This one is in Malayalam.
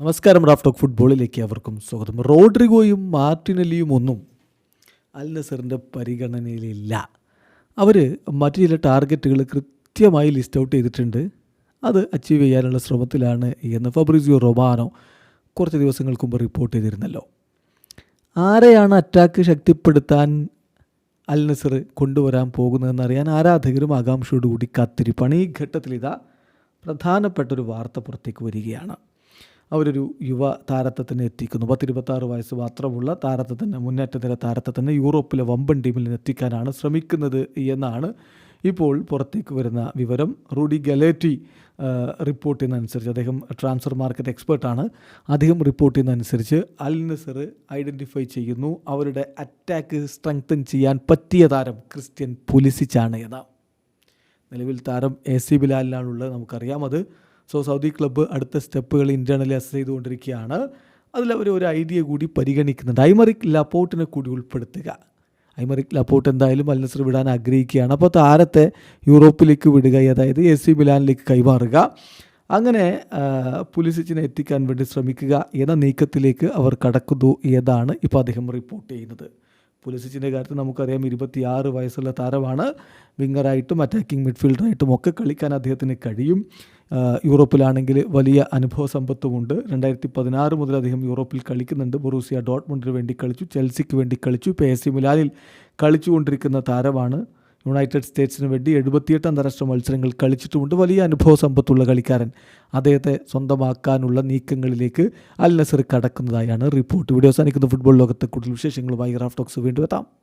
നമസ്കാരം റാഫ്റ്റോക്ക് ഫുട്ബോളിലേക്ക് അവർക്കും സ്വാഗതം. റോഡ്രിഗോയും മാർട്ടിനലിയും ഒന്നും അൽ നസറിന്റെ പരിഗണനയിലില്ല. അവർ മറ്റു ചില ടാർഗറ്റുകൾ കൃത്യമായി ലിസ്റ്റ് ഔട്ട് ചെയ്തിട്ടുണ്ട്. അത് അച്ചീവ് ചെയ്യാനുള്ള ശ്രമത്തിലാണ് എന്ന് ഫബ്രിസിയോ റൊമാനോ കുറച്ച് ദിവസങ്ങൾക്ക് മുമ്പ് റിപ്പോർട്ട് ചെയ്തിരുന്നല്ലോ. ആരെയാണ് അറ്റാക്ക് ശക്തിപ്പെടുത്താൻ അൽ നസർ കൊണ്ടുവരാൻ പോകുന്നതെന്ന് അറിയാൻ ആരാധകരും ആകാംക്ഷയോടുകൂടി കാത്തിരിപ്പാണ്. ഈ ഘട്ടത്തിൽ ഇതാ പ്രധാനപ്പെട്ട ഒരു വാർത്ത പുറത്തേക്ക് വരികയാണ്. അവരൊരു യുവ താരത്തെ തന്നെ എത്തിക്കുന്നു. പത്തിരുപത്താറ് വയസ്സ് മാത്രമുള്ള നിര താരത്തെ തന്നെ യൂറോപ്പിലെ വമ്പൻ ടീമിൽ എത്തിക്കാനാണ് ശ്രമിക്കുന്നത് എന്നാണ് ഇപ്പോൾ പുറത്തേക്ക് വരുന്ന വിവരം. റൂഡി ഗലേറ്റി റിപ്പോർട്ട് ചെയ്യുന്നതനുസരിച്ച് അദ്ദേഹം ട്രാൻസ്ഫർ മാർക്കറ്റ് എക്സ്പേർട്ടാണ്. അദ്ദേഹം റിപ്പോർട്ട് ചെയ്യുന്നതനുസരിച്ച് അൽ നസർ ഐഡന്റിഫൈ ചെയ്യുന്നു. അവരുടെ അറ്റാക്ക് സ്ട്രെങ്തൻ ചെയ്യാൻ പറ്റിയ താരം ക്രിസ്ത്യൻ പുലിസിച്ചാണ് എന്ന നിലവിൽ താരം എ സി ബിലാലിലാണുള്ളത് നമുക്കറിയാം. അത് സോ സൗദി ക്ലബ്ബ് അടുത്ത സ്റ്റെപ്പുകൾ ഇന്റേർണലി അസസ് ചെയ്തുകൊണ്ടിരിക്കുകയാണ്. അതിൽ അവർ ഒരു ഐഡിയ കൂടി പരിഗണിക്കുന്നുണ്ട്. ഐമറിക് ലപ്പോർട്ടിനെ കൂടി ഉൾപ്പെടുത്തുക. ഐമറിക് ലപ്പോർട്ട് എന്തായാലും അൽനസർ വിടാൻ ആഗ്രഹിക്കുകയാണ്. അപ്പോൾ താരത്തെ യൂറോപ്പിലേക്ക് വിടുക അതായത് എ സി ബിലാനിലേക്ക് കൈമാറുക. അങ്ങനെ പുലിസിച്ചിനെ എത്തിക്കാൻ വേണ്ടി ശ്രമിക്കുക എന്ന നീക്കത്തിലേക്ക് അവർ കടക്കുന്നു എന്നതാണ് ഇപ്പോൾ അദ്ദേഹം റിപ്പോർട്ട് ചെയ്യുന്നത്. പുലിസിച്ചിന്റെ കാര്യത്തിൽ നമുക്കറിയാം ഇരുപത്തിയാറ് വയസ്സുള്ള താരമാണ്. വിങ്ങറായിട്ടും അറ്റാക്കിംഗ് മിഡ്ഫീൽഡറായിട്ടും ഒക്കെ കളിക്കാൻ അദ്ദേഹത്തിന് കഴിയും. യൂറോപ്പിലാണെങ്കിൽ വലിയ അനുഭവ സമ്പത്തുമുണ്ട്. രണ്ടായിരത്തി പതിനാറ് മുതൽ അദ്ദേഹം യൂറോപ്പിൽ കളിക്കുന്നുണ്ട്. ബൊറൂസിയ ഡോട്ട്മുണ്ടിന് വേണ്ടി കളിച്ചു ചെൽസിക്ക് വേണ്ടി കളിച്ചു. പി എസ് സി മിലാനിൽ കളിച്ചുകൊണ്ടിരിക്കുന്ന താരമാണ്. യുണൈറ്റഡ് സ്റ്റേറ്റ്സിന് വേണ്ടി എഴുപത്തിയെട്ട് അന്താരാഷ്ട്ര മത്സരങ്ങൾ കളിച്ചിട്ടുമുണ്ട്. വലിയ അനുഭവ സമ്പത്തുള്ള കളിക്കാരൻ. അദ്ദേഹത്തെ സ്വന്തമാക്കാനുള്ള നീക്കങ്ങളിലേക്ക് അൽ നസർ കടക്കുന്നതായാണ് റിപ്പോർട്ട്. വീഡിയോ അവസാനിക്കുന്ന. ഫുട്ബോൾ ലോകത്തെ കൂടുതൽ വിശേഷങ്ങളുമായി റാഫ്റ്റോക്സ് വീണ്ടും എത്താം.